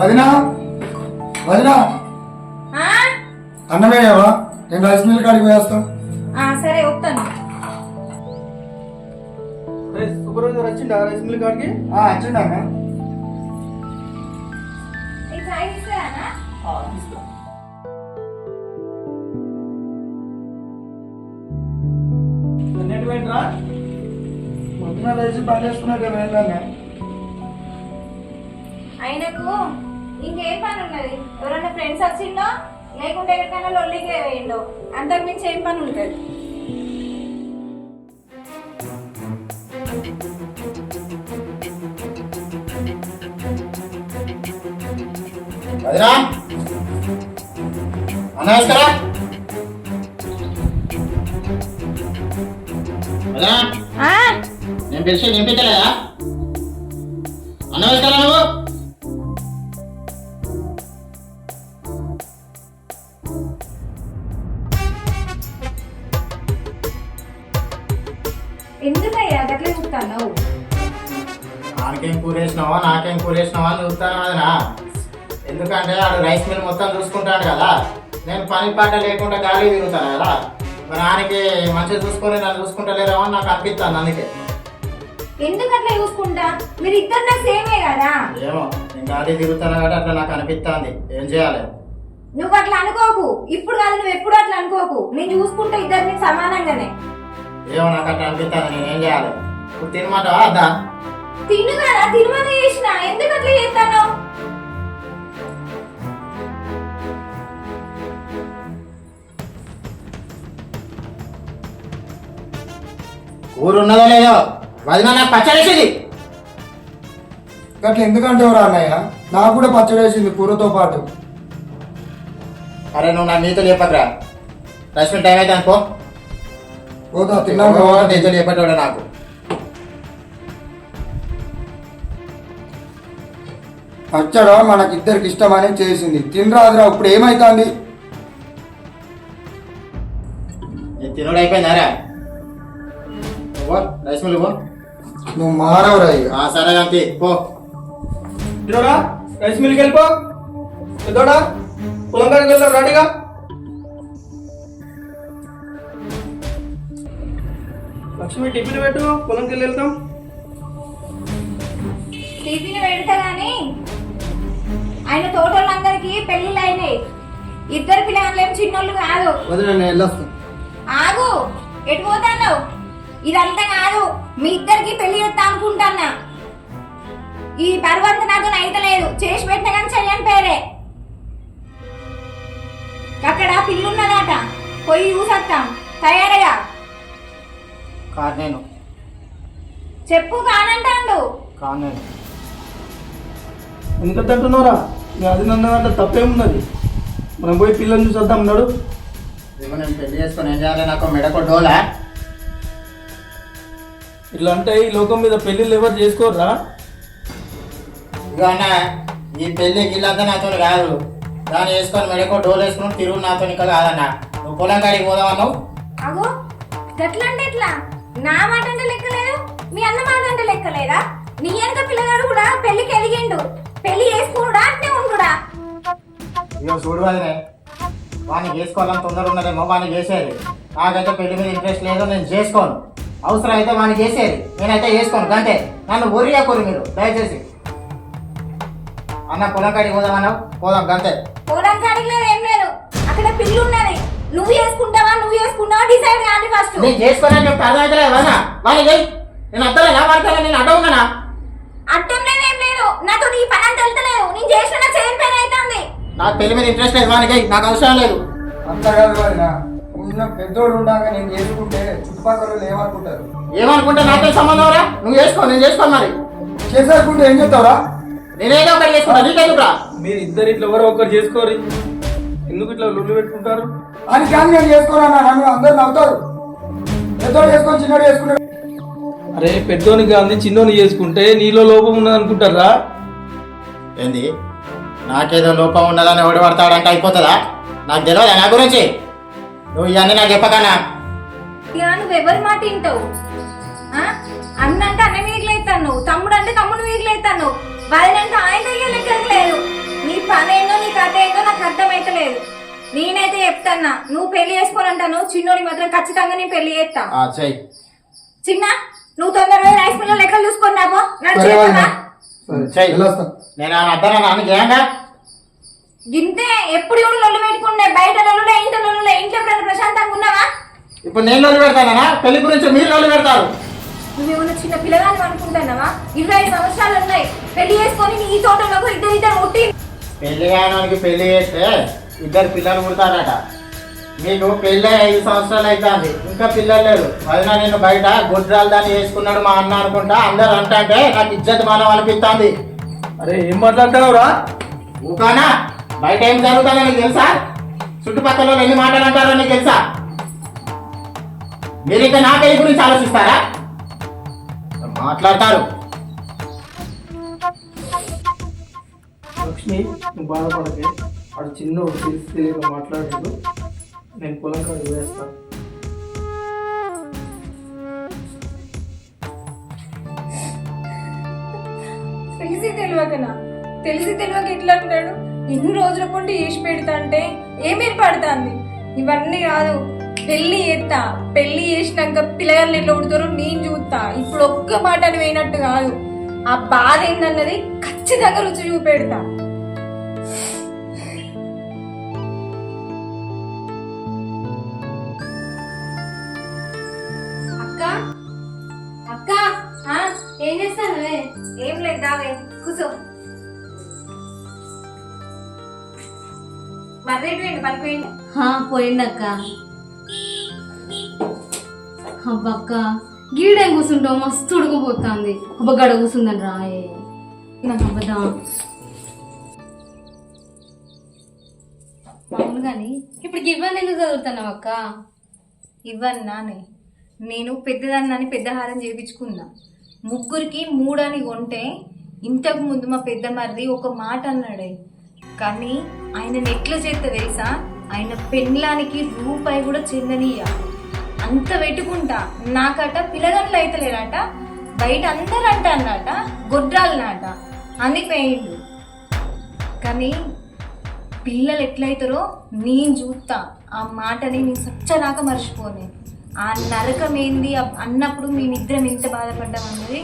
వదినా? వదినా? ఆ? అన్నమేయవా నేను రైస్ మిల్ కాడికి పోయేస్తాం. ఆ, సరే వస్తాను సూపర్వైజర్ వచ్చిండా రైస్ మిల్ కాడికి? పోయిండ్రా? పొద్దున లేచి పని చేసుకున్నాక వెళ్ళాను ఆయనకు ఇంకేం పని ఉన్నది? ఎవరైనా ఫ్రెండ్స్ వచ్చిందో? లేకుంటే ఎక్కడికైనా లొల్లికి వేయండు అంతకు మించి ఏం పని ఉంటుంది? నేను పిలిచి నింపించలేదా అన్న వేసుకురా నువ్వు. పని పాట లేకుండా గాలి తిరుగుతాను కదా మరి ఆయనకి మంచిగా చూసుకొని నన్ను చూసుకుంటలేరేమో అని నాకు అనిపిస్తుంది అందుకే. ఎందుకు అట్లా చూసుకుంటా? మీరు ఇద్దరు నాకు సేమే కదా? ఏమో నేను గాలి తిరుగుతాను కాబట్టి అట్లా నాకు అనిపిస్తుంది ఏం చేయాలి? నువ్వు అట్లా అనుకోకు. ఇప్పుడు కాదు నువ్వు ఎప్పుడు అట్లా అనుకోకు. నేను చూసుకుంటా ఇద్దరిని సమానంగానే. ఏమో నాకు అట్లా అనిపిస్తుంది నేను ఏం చేయాలి? ఇప్పుడు తినమంటావా అద్దా? తిను కదా తిరుమల చేసిన. ఎందుకు అట్లా చేస్తాను కూర ఉన్నదో లేదో వదిన నాకు పచ్చడేసింది. గట్ల ఎందుకంటావురా అన్నయ్య? నాకు కూడా పచ్చడి వేసింది కూరతో పాటు. అరే నువ్వు నా నీతో చెప్పకరా రశ్మి టైం అయితే అనుకో పోతా తిన్నాక నీతో చెప్పేటోడు నాకు. పచ్చడా మనకిద్దరికి ఇష్టమని చేసింది. తినరాదురా ఇప్పుడు ఏమైతుంది? నేను తినడు అయిపోయిందారా పో నువ్వు మారవరా ఇక ఆ సరే అంతే పో. ఇదోడా రైస్ మిల్కి వెళ్ళిపో. ఇదోడా పొలం కాడికి వెళ్దాం రెడీగా లక్ష్మి టిఫిన్ పెట్టు పొలంకి వెళ్ళి వెళ్తాం. టిఫిన్ పెడతా గానీ ఆయన తోటోళ్ళందరికీ పెళ్ళిళ్ళు అయినాయి. ఇద్దరు పిల్లలు ఏం చిన్నోళ్ళు కాదు. వదిన నేను వెళ్ళొస్తాను ఆగు ఎటు పోతాను ఇదంతా కాదు మీ ఇద్దరికి పెళ్ళి చేస్తా అనుకుంటానా ఈ పర్వంత నాతో అయితలేదు చేసి పెట్టిన కానీ చెయ్యని పేరే. అక్కడ పిల్లున్నదట పోయి చూసొస్తాం. తయారయ్యా. కాదు నేను. చెప్పు కానంటాండు కాదు నేను. ఎందుకంటే అంటున్నారా అది నన్ను అంటే తప్పేమున్నది? మనం పోయి పిల్లల్ని చూసి వద్దాం అన్నాడు నేను పెళ్ళి చేసుకొని ఏం చేయాలి? నాకు మెడకు డోలా? ఇట్లా అంటే ఈ లోకం మీద పెళ్ళిళ్ళు ఎవరు చేసుకోర్రా? ఇదిగో అన్న ఈ పెళ్ళి గిల్లంతా నాతో కాదు. దాన్ని వేసుకొని మెడకు డోలు వేసుకొని తిరుగు నాతో ఇంకా కాదన్న. నువ్వు పొలం కాడికి పోదామన్నావు? అగో గట్లంటే ఎట్లా? నా మాట అంటే లెక్కలేదు మీ అన్న మాట అంటే లెక్కలేదా? నీ వెనక పిల్లగాడు కూడా పెళ్ళికి ఎదిగిండు. పెళ్ళి చేసుకున్నాడా అంటే ఉండుడా? ఇక చూడు వదినే వాడిని చేసుకోవాలని తొందర ఉన్నదేమో వాడిని చేసేది నాకైతే పెళ్ళి మీద ఇంట్రెస్ట్ లేదు నేను చేసుకోను. అవసరం అయితే వాడిని చేసేది. నేనైతే చేసుకోను అంతే నన్ను ఒరియకూరు మీరు. దయచేసి. అన్న పొలం కాడికి పోదామన్నావు? పోదాం గంతే. పోవడానికి అడగలేదు ఏం లేదు. అక్కడ పిల్లి ఉన్నది నువ్వు చేసుకుంటావా నువ్వు చేసుకుంటావా డిసైడ్ కాదు ఫస్ట్. నేను చేసుకోనని చెప్పి అర్థమవుతలేదు వదినా వాడిని చేయి నేను అత్తలేనా? వాడితే నేను అడ్డ ఉన్నానా? అర్థం లేదు ఏం లేదు. నాతో నీ పని అంత వెళ్తలేదు. నేను చేసిన చేయని పని అవుతుంది. నాకు పెళ్ళి మీద ఇంట్రెస్ట్ లేదు వాడికి చేయి. నాకు అవసరం లేదు. అంత కాదు ఉన్న పెద్దోడు ఉండగా నేను చేసుకుంటే చుట్టుపక్కల ఏమనుకుంటారు? ఏమనుకుంటే నాకే సంబంధం రా నువ్వు చేసుకో నేను చేసుకోను మరి. చేసేసుకుంటే ఏం చెప్తావురా నేనేదో ఒకటి చేసుకుంటా నీకెందుకురా మీరు ఇద్దరు ఇట్లా ఎవరో ఒకరు చేసుకోరు. ఎందుకు ఇట్లా లొల్లు పెట్టుకుంటారు? అని కానీ నేను చేసుకోనన్నా నన్ను అందరు నవ్వుతారు. పెద్దోడు చేసుకొని చిన్నోడు చేసుకున్నాడు అరే పెద్దోని కాదు చిన్నోని చేసుకుంటే నీలో లోపం ఉన్నది అనుకుంటారా? ఏంది? నాకేదో లోపం ఉన్నదని ఎవడు పడతాడంటే అయిపోతుందా? నాకు తెలియదా నా గురించి? నువ్వు ఇవన్నీ నాకు చెప్పకనా? ఇక నువ్వు ఎవరి మాట వింటావు? ఆ? అన్న అంటే అన్న మీదకి లేస్తాను తమ్ముడు అంటే తమ్ముడు లేస్తాను వదినంటే ఆయన దగ్గర లెక్కలే పని ఏందో నీ కథ ఏందో నాకు అర్థమైతలేదు. నేనైతే చెప్తాన్నా నువ్వు పెళ్ళి చేసుకోనంటాను చిన్నోడి మాత్రం ఖచ్చితంగా నేను పెళ్ళి చేస్తా. ఆ, చెయ్యి చిన్న నువ్వు తొందరగా రైస్ మిల్ లెక్కలు చూసుకున్నావో నన్ను సరే వదినా చేస్తావా? సరే చెయ్యి. వెళ్ళొస్తా. నేను అద్దన నాన్నకి ఇంతే ఎప్పుడు ఎవడు లొల్లు ఇప్పుడు నేను లొల్లి పెడతానా పెళ్ళి గురించి మీరు లొల్లి పెడతారు. నువ్వేమన్నా చిన్న పిల్లగాని అనుకుంటున్నావా? ఇరవై సంవత్సరాలు ఉన్నాయి. పెళ్ళి చేసుకొని నీ తోటలోకి ఇద్దరు ఇద్దరు ముట్టి పెళ్ళి కాయడానికి పెళ్ళి చేస్తే ఇద్దరు పిల్లలు పుడతారట. మీకు పెళ్ళి ఐదు సంవత్సరాలు అవుతుంది ఇంకా పిల్లలు లేరు. వదిన నేను బయట గుడ్రాలు దాన్ని వేసుకున్నాడు మా అన్న అనుకుంటా. అందరు అంటే నాకు ఇజ్జత్ మనం అనిపిస్తుంది. అరే ఏం మాట్లాడుతున్నావురా? ఊకానా? బయట ఏం జరుగుతుందో నీకు తెలుసా? చుట్టుపక్కల వాళ్ళు ఎన్ని మాటలు అంటారో నీకు తెలుసా? మీరు ఇంకా నా పెళ్ళి గురించి ఆలోచిస్తారా? మాట్లాడతారు. లక్ష్మి నువ్వు బాధపడకే. వాడు చిన్న తెలిసి తెలియక మాట్లాడాడు నేను పొలం కాడ వేస్తా. తెలిసి తెలియకనా? తెలిసి తెలియక ఎట్లా అంటాడు ఎన్ని రోజుల పండి వేసి పెడతా అంటే ఏమేమి పడుతుంది? ఇవన్నీ కాదు. పెళ్ళి చేస్తా. పెళ్ళి చేసినాక పిల్లగాళ్ళు ఎట్లా ఉడతారో నేను చూస్తా. ఇప్పుడు ఒక్క మాట అని పోయినట్టు కాదు. ఆ బాధ ఏందన్నది ఖచ్చితంగా రుచి చూపెడతా. అక్క? అక్క? ఆ, ఏం చేస్తాను ఏం లేదు దావే కూర్చో పలిపోయింది హా, పోయిందక్క అబ్బక్క గీడేం కూర్చుంటావు మస్తు ఉడకపోతుంది. అబ్బ గడ కూర్చుందని రాయే. నాకు అబ్బదా అవును కానీ ఇప్పుడు ఇవ్వని ఎందుకు చదువుతున్నావు అక్క? ఇవన్నానే నేను పెద్దదాన్ని పెద్ద హారం చేయించుకున్నా ముగ్గురికి మూడని కొంటే ఇంతకు ముందు మా పెద్ద మరిది ఒక మాట అన్నాడే. కానీ ఆయన ఎట్లా చేస్తే తెలుసా? ఆయన పెళ్ళానికి రూపాయి కూడా చెందనీయ అంత పెట్టుకుంటా. నాకట పిల్లగండ్లు అయితలేరట బయట అందరు అంట అన్నట. గొడ్రాలనాట. అని పోయిండు కానీ పిల్లలు ఎట్లయితారో నేను చూస్తా ఆ మాటని నేను సచ్చనాక మర్చిపోనే. ఆ నరకం ఏంది అన్నప్పుడు మేమిద్దరం ఎంత బాధపడ్డాం అనేది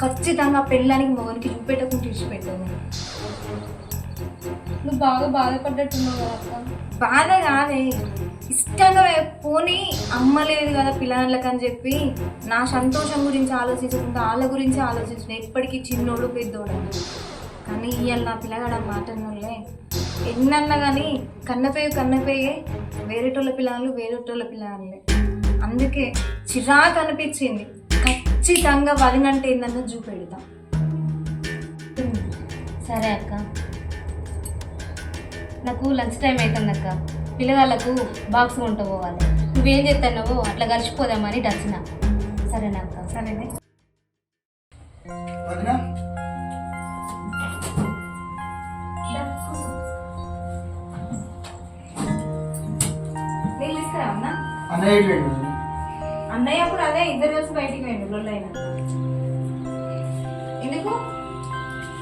ఖచ్చితంగా పెళ్ళానికి మొగనికి చూపెట్టకుండా విడిచిపెట్టాను. నువ్వు బాగా బాధపడ్డట్టున్నావు కదా అక్క. బాధ కాదే. ఇష్టంగా పోనీ అమ్మలేదు కదా పిల్లలకి అని చెప్పి నా సంతోషం గురించి ఆలోచించకుండా వాళ్ళ గురించి ఆలోచించిన ఎప్పటికీ చిన్నోడు పెద్దోడు కానీ ఇవాళ నా పిల్లగాడు మాట అన్నోళ్ళే. ఎన్నన్నా కానీ కన్నపేయ కన్నపేయే వేరేటోళ్ళ పిల్లలు వేరేటోళ్ళ పిల్లలే. అందుకే చిరాకు అనిపించింది. ఖచ్చితంగా వదినంటే ఏందన్నా చూపెడతా. సరే అక్క. నాకు లంచ్ టైం అవుతుంది అక్క పిల్లగాళ్ళకు బాక్స్ కొంటూ పోవాలి నువ్వేం చేస్తున్నావో అట్లా కలిసిపోదామని డచ్చిన. సరేనా అక్క? సరేనే. అన్నయ్య అప్పుడు అదే ఇద్దరు కలిసి బయటికి లొల్లైన. ఎందుకు?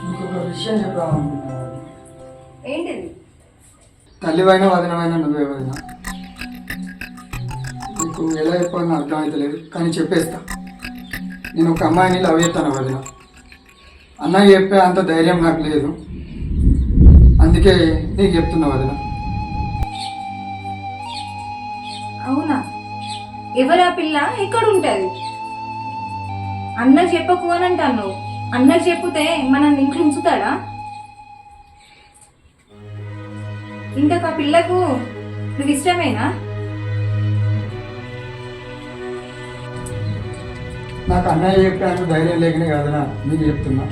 ఇంకొక విషయం తల్లివైనా వదినమైనా నువ్వే వదిన. నీకు ఎలా చెప్పాలని అర్థమవుతలేదు కానీ చెప్పేస్తా. నేను ఒక అమ్మాయిని లవ్ చేస్తాను వదిన. అన్నయ్య చెప్పే అంత ధైర్యం నాకు లేదు. అందుకే నీకు చెప్తున్నా వదిన. అవునా? ఎవరా పిల్ల? ఎక్కడ ఉంటుంది అన్నకు చెప్పకు అని అంటాను అన్నకు చెప్తే మనం ఇంట్లో ఉంచుతాడా? ఇంకొక పిల్లకు నువ్వు ఇష్టమేనా? నాకు అన్నయ్య చెప్పే అంత ధైర్యం లేకనే కాదనా నీకు చెప్తున్నా.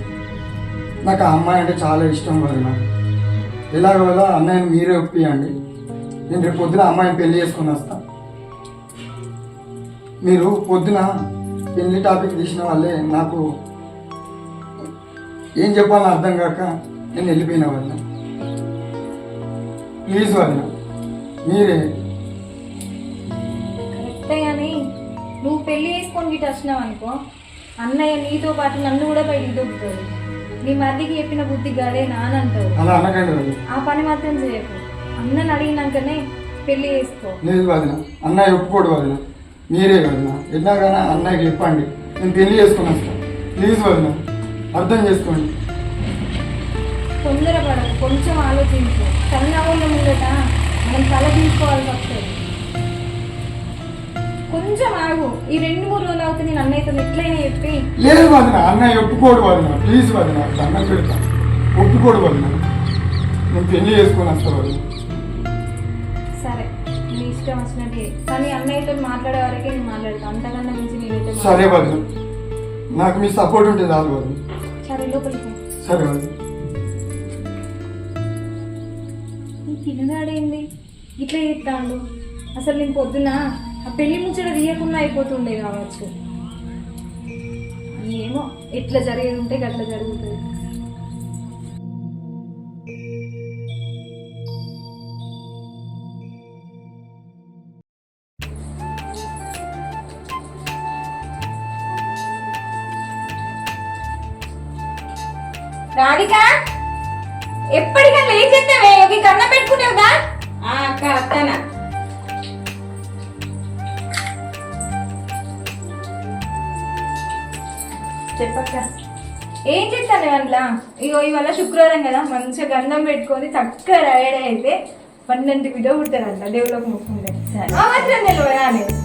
నాకు ఆ అమ్మాయి అంటే చాలా ఇష్టం వదిన ఎలాగోలా అన్నయ్యని మీరే ఒప్పియండి. నేను రేపు పొద్దున అమ్మాయిని పెళ్ళి చేసుకుని వస్తా. మీరు పొద్దున పెళ్ళి టాపిక్ తీసిన వాళ్ళే నాకు ఏం చెప్పాలని అర్థం కాక నేను వెళ్ళిపోయిన వాళ్ళని. ప్లీజ్ వదిన మీరే. కరెక్టే కానీ నువ్వు పెళ్ళి చేసుకొని గిట్ట వచ్చినావు అనుకో అన్నయ్య నీతో పాటు నన్ను కూడా బయటికి దొబ్బుతాడు నీ మరిదికి చెప్పిన బుద్ధి గదే నానంటావు అలా అనకండి వదిన ఆ పని మాత్రం చేయకు. అన్నని అడిగినాకనే పెళ్ళి చేసుకో. లేదు వదిన అన్నయ్య ఒప్పుకోడు వదిన. మీరే వదిన. ఎలాగైనా అన్నయ్యకి చెప్పండి. నేను పెళ్ళి చేసుకుని వస్తాను ప్లీజ్ వదిన అర్థం చేసుకోండి. తొందరపడకు కొంచెం ఆలోచించు. కన్నవాళ్ళ ముందట మనం తల తీసుకోవాల్సి వస్తుంది కొంచెం ఆగు. ఈ రెండు మూడు రోజులు అవుతుంది నేను అన్నయ్యతో ఎట్లయినా చెప్పి. లేదు వదిన అన్నయ్య ఒప్పుకోడు వదిన. ప్లీజ్ వదిన దండం పెడతా. ఒప్పుకోడు వదిన. నేను పెళ్ళి చేసుకుని వస్తాను సరే నీ ఇష్టం వచ్చినట్టు. కానీ అన్నయ్యతో మాట్లాడే వరకే నేను మాట్లాడతాను అంతకన్నా మించి నేనైతే సరే. వదిన. నాకు మీ సపోర్ట్ ఉంటే చాలు వదిన. సరే లోపలికి. సరే వదిన. ఇట్లా చేస్తాడు. అసలు నేను పొద్దున ఆ పెళ్ళి ముచ్చట తీయకుండా అయిపోతుండే కావచ్చు. ఏమో ఎట్లా జరిగేది ఉంటే గట్లా జరుగుతుంది. రాధిక ఎప్పటికైనా లేచేస్తావే ఒక కన్న పెట్టుకునేవుగా అక్క అత్తనా చెప్పక్క. ఏం చేస్తాను అందులో ఇగో ఇవాళ శుక్రవారం కదా మంచిగా గంధం పెట్టుకొని చక్కగా రెడీ అయితే పన్నెండు వీడియో పుట్టారంట దేవుళ్ళకి ముక్కుండే తెలియదా నేను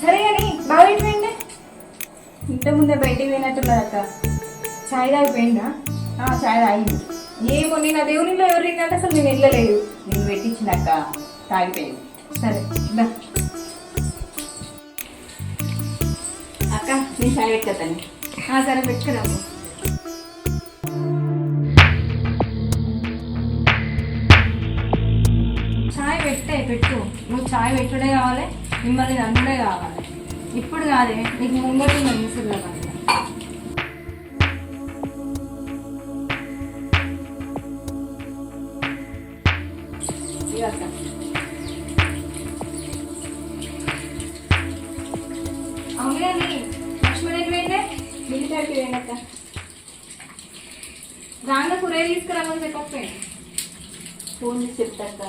సరే కానీ బాగా ఇటుపోయింది ఇంత ముందే బయటికి పోయినట్టున్నారు అక్క చాయ్ తాగిపోయిందా చాయ్ తాగింది ఏమో నేను ఆ దేవునిలో ఎవరిందంటే అసలు నేను వెళ్ళలేదు. నేను పెట్టించినాక తాగిపోయింది. సరే దా అక్క నేను చాయ్ పెట్టుకోతాను. ఆ, సరే పెట్టుకురాము చాయ్ పెట్టే పెట్టు. నువ్వు చాయ్ పెట్టుడే కావాలి మిమ్మల్ని నందుడే కావాలి. ఇప్పుడు కాదే నీకు ముంగటి ముసుగులో మిలిటరీకి పోయినక్క రాంగ కూరగాయలు తీసుకురామని చెప్పకపోయింది ఫోన్ చెప్తా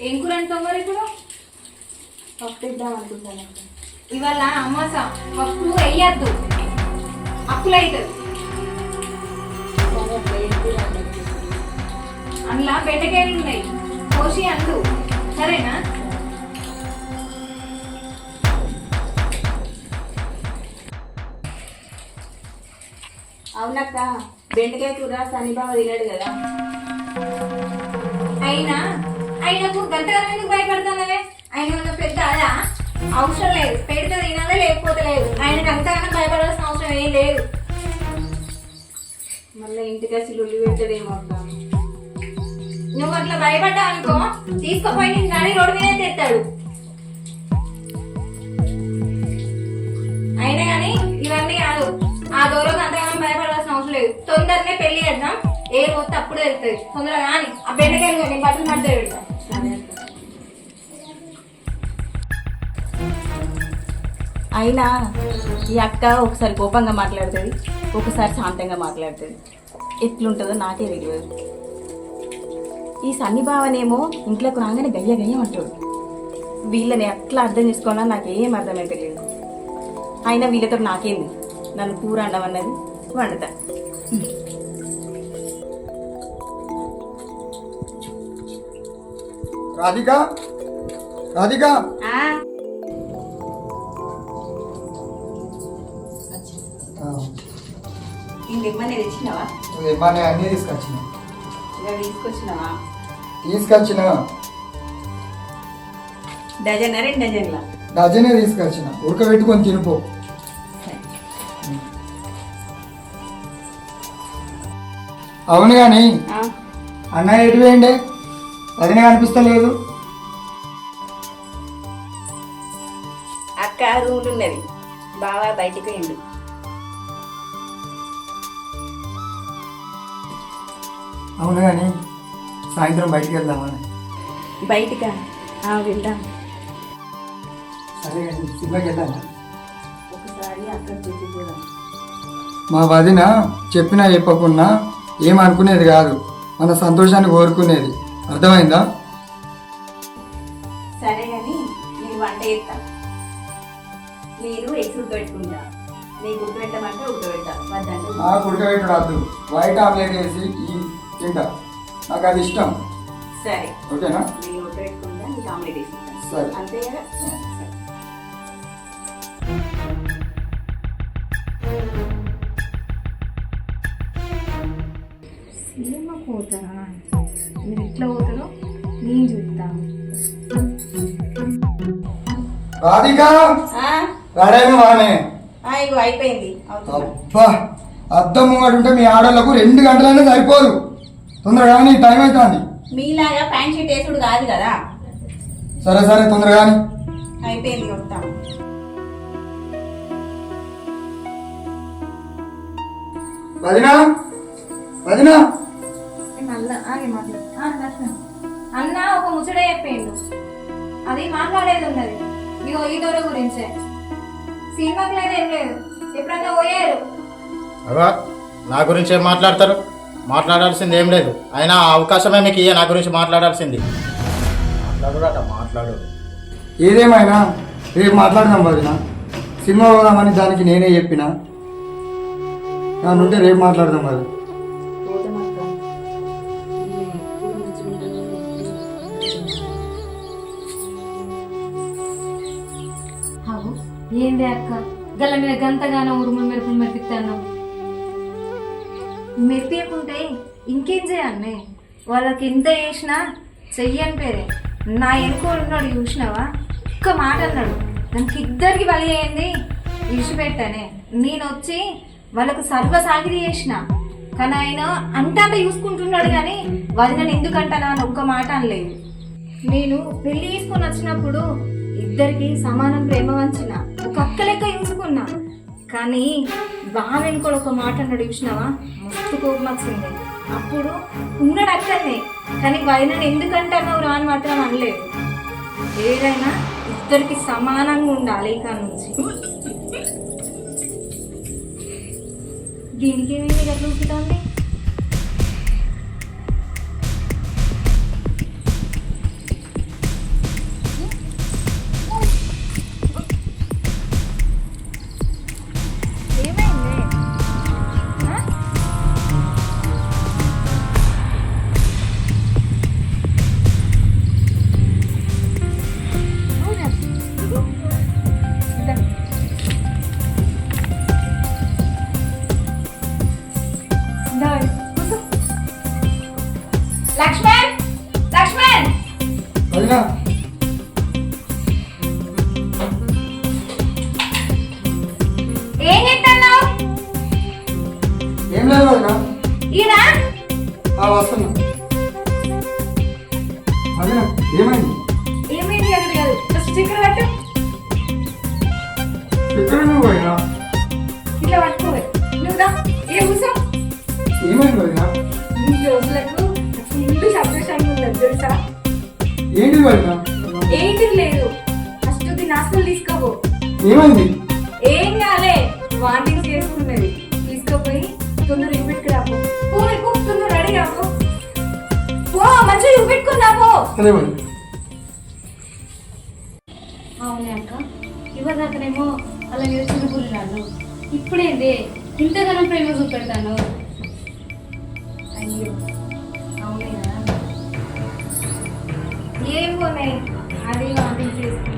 ఏం కూర అంటావు మరి ఇప్పుడు? పప్పు ఇద్దాం అనుకుంటాను ఇవాళ అమాస. పప్పు వేయద్దు. అప్పులు అవుతుంది అందులో బెండకాయలు ఉన్నాయి. కోసి అందు. సరేనా? అవునక్క బెండకాయ కూర శనిబాబు తినాడు కదా. అయినా? ఆయనకు గంటగానే ఎందుకు భయపడుతున్నావే ఆయన ఉన్న పెద్ద అదా అవసరం లేదు. పెడితే తినాలే లేకపోతే లేదు. ఆయనకు అంతగానో భయపడాల్సిన అవసరం ఏం లేదు. మళ్ళీ ఇంటికి వచ్చి లుల్లి పెట్టడేమో నువ్వు అట్లా భయపడ్డా అనుకో తీసుకుపోయి నేను గాడి రోడ్డు మీద తెస్తాడు అయినా కానీ ఇవన్నీ కాదు. ఆ దూరం అంతగానో భయపడాల్సిన అవసరం లేదు. తొందరనే పెళ్ళి చేద్దాం. ఏ మొత్తం అప్పుడు వెళ్తుంది. తొందరగా కానీ ఆ బెండకాయలు కానీ బట్టలు పడితే. అయినా ఈ అక్క ఒకసారి కోపంగా మాట్లాడుతుంది ఒకసారి శాంతంగా మాట్లాడుతుంది. ఎట్లుంటుందో నాకే తెలియదు. ఈ సన్ని బావనేమో ఇంట్లోకి రాగానే గయ్య గయ్యం అంటాడు. వీళ్ళని ఎట్లా అర్థం చేసుకోవాలో నాకు ఏం అర్థమైతే లేదు. అయినా వీళ్ళతో నాకేంది? నన్ను కూర అండమన్నది వండుతా. రాధిక? రాధిక? ఇమ్మని తెచ్చినావా? ఇవ్వని అన్నీ తీసుకొచ్చిన. ఇక తీసుకొచ్చినావా? తీసుకొచ్చిన డజన్ రెండు డజన్లా? డజనే తీసుకొచ్చిన. ఉడకబెట్టుకొని తినిపో అవును కానీ అన్నయ్య ఎటు వేయండి అదినే కనిపిస్తలేదు. అక్క రూమ్లు ఉన్నది. బాగా బయటికి పోయిండు. అవును కానీ సాయంత్రం బయటికి వెళ్దామని. బయటికా? వెళ్దాం. సరే సినిమాకి వెళ్దామా? ఒకసారి అక్కడ మా వదిన చెప్పినా చెప్పకున్నా ఏమనుకునేది కాదు మన సంతోషాన్ని కోరుకునేది. అర్థమైందా? సరే కానీ నేను వంట చేస్తా. ఎగ్స్ ఉడకబెట్టుకుంటా నీకు ఉడకబెట్టమంటే ఉడకబెట్టా వద్దంటే నాకు ఉడకబెట్టడు వద్దు వైట్ ఆమ్లెట్ వేసి ఈ తింటా. నాకు అది ఇష్టం. సరే. ఓకేనా? సరే. అంతే కదా? సినిమా పోతారా మీరు ఎట్లా పోతారో నేను చూస్తాను రాధిక! వానే. ఇగో అయిపోయింది. అబ్బా! అద్దం ముంగడు ఉంటే మీ ఆడోళ్ళకు రెండు గంటలైనా సరిపోదు. తొందరగా నీ టైం అవుతుంది మీలాగా ప్యాంట్ షర్ట్ వేసుడు కాదు కదా? సరే సరే తొందరగా. అయిపోయింది వస్తాను వదినా వదినా. అన్న ఒక ముచ్చట చెప్పిండు అది మాట్లాడేది ఉన్నది. ఇగో ఈ దూర గురించే. సినిమాకి లేదు ఏం లేదు. ఎప్పుడన్నా పోయారు? నా గురించి ఏం మాట్లాడతారు? మాట్లాడాల్సింది ఏం లేదు. అయినా ఆ అవకాశమే మీకు ఇయ్య నా గురించి మాట్లాడాల్సింది. మాట్లాడురాట మాట్లాడు. ఏదేమైనా రేపు మాట్లాడదాం వదిన సినిమా పోదామని దానికి నేనే చెప్పిన. నుండి రేపు మాట్లాడదాం అవు ఏంది అక్క? గల్ల మీద గంతగానో ఉరుములు మెరుపులు మెరిపిస్తాను మెప్పియకుంటే ఇంకేం చేయాలనే వాళ్ళకి ఎంత చేసినా చెయ్యని పేరే. నా ఎనుకోడున్నాడు చూసినావా? ఒక్క మాట అన్నాడు. దానికి ఇద్దరికి బలి అయింది విడిచిపెట్టానే. నేను వచ్చి వాళ్ళకు సర్వసాగిరి చేసిన. కానీ ఆయన అంత అంత చూసుకుంటున్నాడు కానీ వదిన ఎందుకంటానా అని ఒక్క మాట అనలేదు. నేను పెళ్ళి తీసుకొని వచ్చినప్పుడు ఇద్దరికి సమానం ప్రేమ వంచిన. ఒక అక్క లెక్క చూసుకున్నా. కానీ బాగా కూడా ఒక మాట అన్నాడు చూసినావా? మస్తు కోపం వచ్చింది. అప్పుడు ఉన్నాడు అక్కడనే కానీ వదినని ఎందుకంటున్నావు రా అని మాత్రం అనలేదు. ఏదైనా ఇద్దరికి సమానంగా ఉండాలి ఇక నుంచి. దీనికి ఏమైంది? ఇట్లా వాంటింగ్ చేసుకున్నది తీసుకుపోయి తొందర చూపెట్టుకు రాపో. పో పో తొందర రెడీ రాపో. పో మంచిగా చూపెట్టుకుని రాపో అవునే అక్క. ఇవ్వదాకనేమో అలా మీద చిన్నపుల్లాడు ఇప్పుడేంది? ఇంతగానో ప్రేమ చూపెడతాను. అయ్యో. అవునే కదా. ఏం పోనే? అది వాంటింగ్ చేసుకున్నలే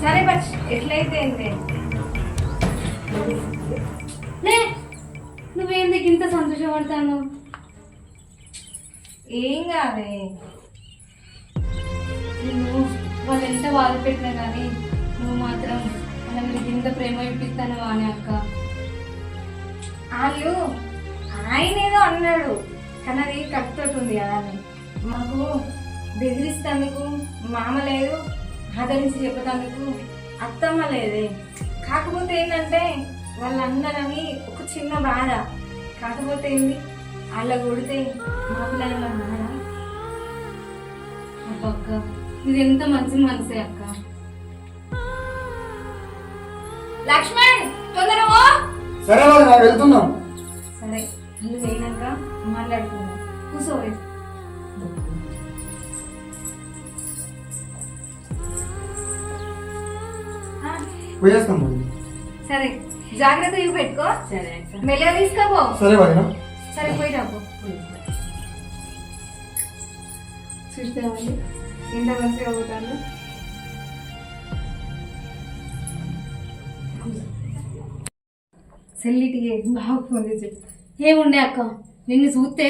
సరే బట్ ఎట్లయితే ఏంటి లే నువ్వేంది ఇంత సంతోషపడతాను? ఏం కాదే. నిన్ను వాళ్ళు ఎంత బాధ పెట్టినా కానీ నువ్వు మాత్రం వాళ్ళ మీద ఇంత ప్రేమ ఇప్పిస్తాను అని అక్క. వాళ్ళు ఆయన ఏదో అన్నాడు. కానీ అది కట్టుతోటి ఉంది కదా మాకు బెదిరిస్తందుకు మామ లేదు. ఆదరించి చెప్పుతందుకు అత్తమ్మ లేదే కాకపోతే ఏంటంటే వాళ్ళందరని ఒక చిన్న బాధ. కాకపోతే ఏంది? వాళ్ళ కొడితే మా పిల్లలు అక్క ఇది ఎంత మంచి మనసే అక్క. లక్ష్మణ్ తొందరగా సరే వెళ్తున్నాం. సరే నువ్వు అయినాక మాట్లాడుకుందాం. కూర్చోవే పోయేస్తాం. సరే జాగ్రత్త ఇవి పెట్టుకో. సరే అక్క మెల్లగా తీసుకోపో. సరే వదినా సరే పోయి రాబో చూస్తామండి ఎంత మంచిగా పోతాను. సెల్లిటికి బాగా ఫోన్ చేసి ఏముండే అక్క? నిన్ను చూస్తే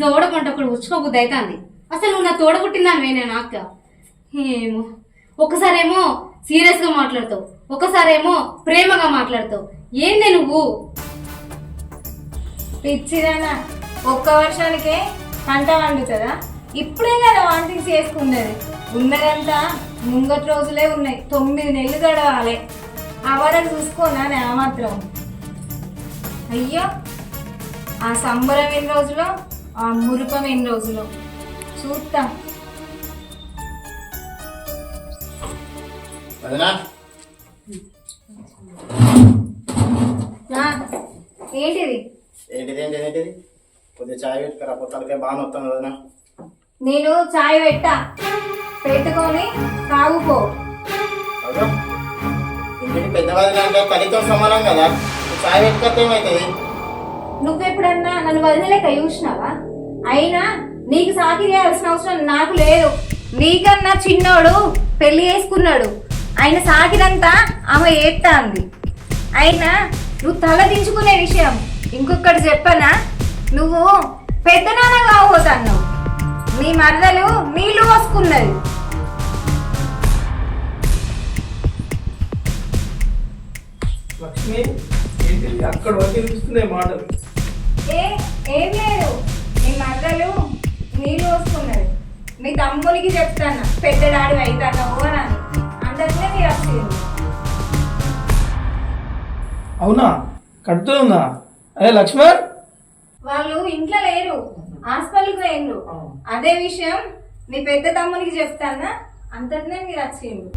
దోడ పంట ఒకటి వచ్చుకోబుద్ది అవుతుంది అసలు నువ్వు నా తోడ పుట్టిందానివే నేను అక్క. ఏమో. ఒకసారేమో సీరియస్గా మాట్లాడతావు. ఒకసారేమో ప్రేమగా మాట్లాడతావు. ఏందే నువ్వు? పిచ్చిదానా ఒక్క వర్షానికే పంట వండుతుందా ఇప్పుడే కదా వాంటింగ్ చేసుకున్నది. ఉన్నదంతా ముంగటి రోజులే ఉన్నాయి. తొమ్మిది నెలలు గడవాలి. ఆ వరకు చూసుకోనా నేను ఆ మాత్రం? అయ్యో ఆ సంబరం ఎన్ని రోజులు? ఆ మురుపం ఎన్ని రోజులు? చూస్తా ఏంటిది? ఏంటిది ఏంటిది ఏంటిది? కొద్దిగా చాయ్ పెట్టుకురా పొత్తాలకే బాగా వస్తాను వదినా నేను చాయ్ పెట్టా. పెట్టుకొని అవునా ఇంటికి పెద్ద వదిన అంటే తల్లితో సమానం కదా. చాయ్ పెట్టుకొస్తే ఏమవుతుంది నువ్వెప్పుడన్నా నన్ను వదిలేక చూసినావా? అయినా నీకు సాకి చేయాల్సిన అవసరం నాకు లేదు. నీకన్నా చిన్నోడు పెళ్ళి చేసుకున్నాడు. ఆయన సాకినంతా ఆమె ఏత్తాంది అయినా నువ్వు తల దించుకునే విషయం ఇంకొకటి చెప్పనా? నువ్వు పెద్ద నాన్న కాబోతాను నీ మరదలు నీళ్ళు పోసుకున్నది. లక్ష్మి ఏంటి అక్కడ వరకు వినిపిస్తున్నాయి మాటలు. ఏ ఏం లేదు. నీ మరదలు నీళ్ళు పోసుకున్నది. మీ తమ్మునికి చెప్తాను. పెద్ద డాడి అవుతాను అని. అందరికీ మీరు వచ్చింది అవునా? కడుతుందా అరే లక్ష్మణ్! వాళ్ళు ఇంట్లో లేరు. హాస్పిటల్కి పోయిండ్రు. అదే విషయం మీ పెద్ద తమ్మునికి చెప్తానా? అంతటినే మీరు వచ్చిండ్రు.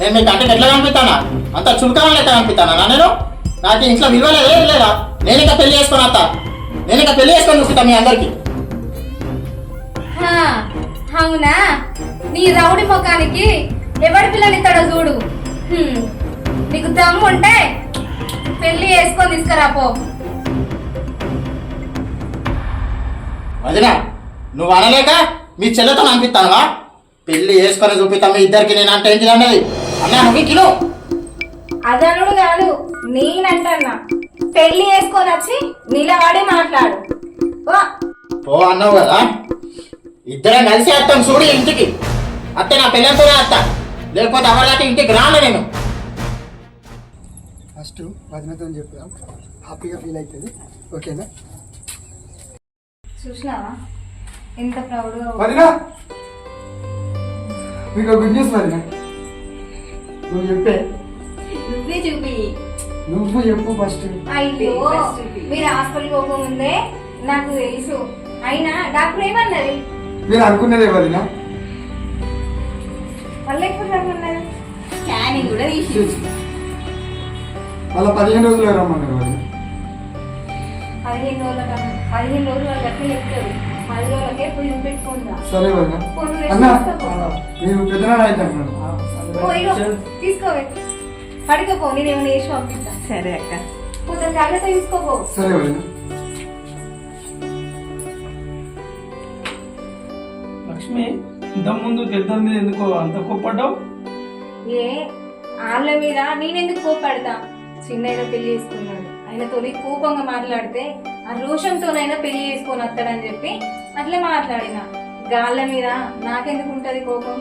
నేను మీకు అంటే ఎట్లా కనిపిస్తానా? అంత చులకన లెక్క కనిపిస్తానా? నేను? నాకు ఇంట్లో విలువ లేదా లేదా? నేను ఇంకా పెళ్ళి చేసుకొని అత్త. నేను ఇంకా పెళ్ళి చేసుకొని చూపిస్తా మీ అందరికి. హా, అవునా? నీ రౌడి ముఖానికి ఎవడి పిల్లనిస్తాడో చూడు. నీకు దమ్ము ఉంటే పెళ్ళి చేసుకొని తీసుకురాపో వదిన నువ్వు అనలేక మీ చెల్లెతో అనిపిస్తానువా పెళ్ళి చేసుకొని చూపిస్తా మీ ఇద్దరికి నేను అంటే ఏంటి అన్నది? అన్నా నువ్వు కిలో. అదనుడు కాదు నేనంటన్నా. పెళ్ళి చేసుకొని వచ్చి నిలబడి మాట్లాడు. ఓ. అన్నావు కదా? ఇద్దరం కలిసి వస్తాం చూడు ఇంటికి. అత్తే నా పిల్లలతోనే అత్త లేకపోతే ఎవరిదాకా ఇంటికి రాను నేను. ఫస్ట్ వదినతో చెప్తాం హ్యాపీగా ఫీల్ అవుతుంది ఓకేనా? చూసినావా? ఎంత ప్రౌడ్గా వదినా మీకు గుడ్ న్యూస్ వదినా నువ్వు చెప్పే. నువ్వే చూపి. నువ్వు చెప్పు ఫస్ట్. అయ్యో మీరు హాస్పిటల్ పోకముందే నాకు తెలుసు. అయినా డాక్టర్ ఏమన్నది? మీరు అనుకున్నదే వదినా మళ్ళీ ఎప్పుడు స్కానింగ్ కూడా తీసి మళ్ళీ పదిహేను రోజులు రమ్మన్నారు వదిన పదిహేను రోజుల కన్నా పదిహేను రోజులు వాళ్ళు గట్టి చెప్తారు పది రోజులకే పోయి పెట్టుకుందా సరే వదిన అన్న. మీరు పెద్దనాడు అయితే అన్నాడు తీసుకోవే. పడుకోపో నేను ఏమైనా పంపిస్తా. సరే అక్క. కొంచెం జాగ్రత్త తీసుకోపో. సరే వదిన లక్ష్మి ఇంతకుముందు పెద్దల మీద ఎందుకో అంత కోప్పడ్డావు? ఏ వాళ్ళ మీద నేనెందుకు కోపడతా చిన్నయ్య పెళ్ళి చేసుకున్నాడు. ఆయన తొలి కోపంగా మాట్లాడితే ఆ రోషంతోనైనా పెళ్ళి చేసుకొని వస్తాడని చెప్పి అట్లా మాట్లాడిన. గాళ్ళ మీద నాకెందుకు ఉంటది కోపం.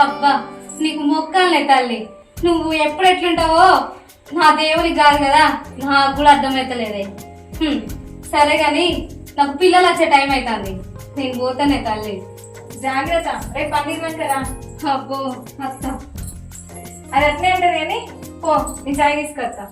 అబ్బా నీకు మొక్కాలే తల్లి. నువ్వు ఎప్పుడు ఎట్లుంటావో నా దేవునికి కాదు కదా నాకు కూడా అర్థమైతలేదే. హ్మ్. సరే కానీ నాకు పిల్లలు వచ్చే టైం అవుతుంది నేను పోతానే తల్లి. జాగ్రత్త రేపు పండినాక రా. అబ్బో అత్త. అది అట్లే ఉంటది కానీ పో నేను చాయ్ తీసుకొచ్చా